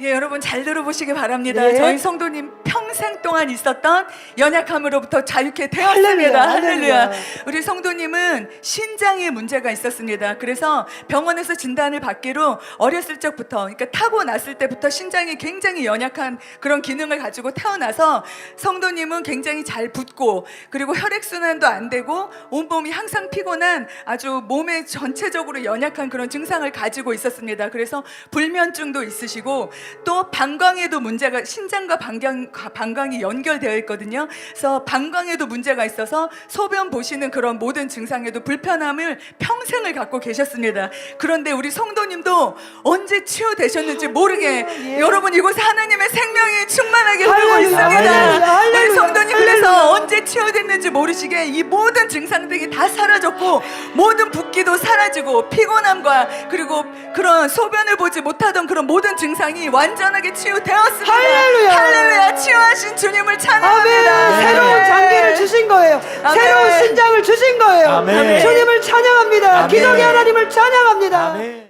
예, 여러분 잘 들어보시기 바랍니다. 네. 저희 성도님 평 생 동안 있었던 연약함으로부터 자유케 되었습니다. 할렐루야, 할렐루야. 우리 성도님은 신장에 문제가 있었습니다. 그래서 병원에서 진단을 받기로 어렸을 적부터, 그러니까 타고 났을 때부터 신장이 굉장히 연약한 그런 기능을 가지고 태어나서 성도님은 굉장히 잘 붓고 그리고 혈액 순환도 안 되고 온몸이 항상 피곤한 아주 몸에 전체적으로 연약한 그런 증상을 가지고 있었습니다. 그래서 불면증도 있으시고 또 방광에도 문제가 신장과 방광, 방광이 연결되어 있거든요. 그래서 방광에도 문제가 있어서 소변 보시는 그런 모든 증상에도 불편함을 평생을 갖고 계셨습니다. 그런데 우리 성도님도 언제 치유되셨는지 모르게 예. 여러분 이곳 하나님의 생명이 충만하게 흐르고 있습니다. 우리 성도님. 그래서 언제 치유됐는지 모르시게 이 모든 증상들이 다 사라졌고 모든 붓기도 사라지고 피곤함과 그리고 그런 소변을 보지 못하던 그런 모든 증상이 완전하게 치유되었 치유하신 주님을 아멘. 찬양합니다. 새로운 네. 장기를 주신 거예요. 아멘. 새로운 신장을 주신 거예요. 아멘. 주님을 찬양합니다. 아멘. 기적의 하나님을 찬양합니다. 아멘.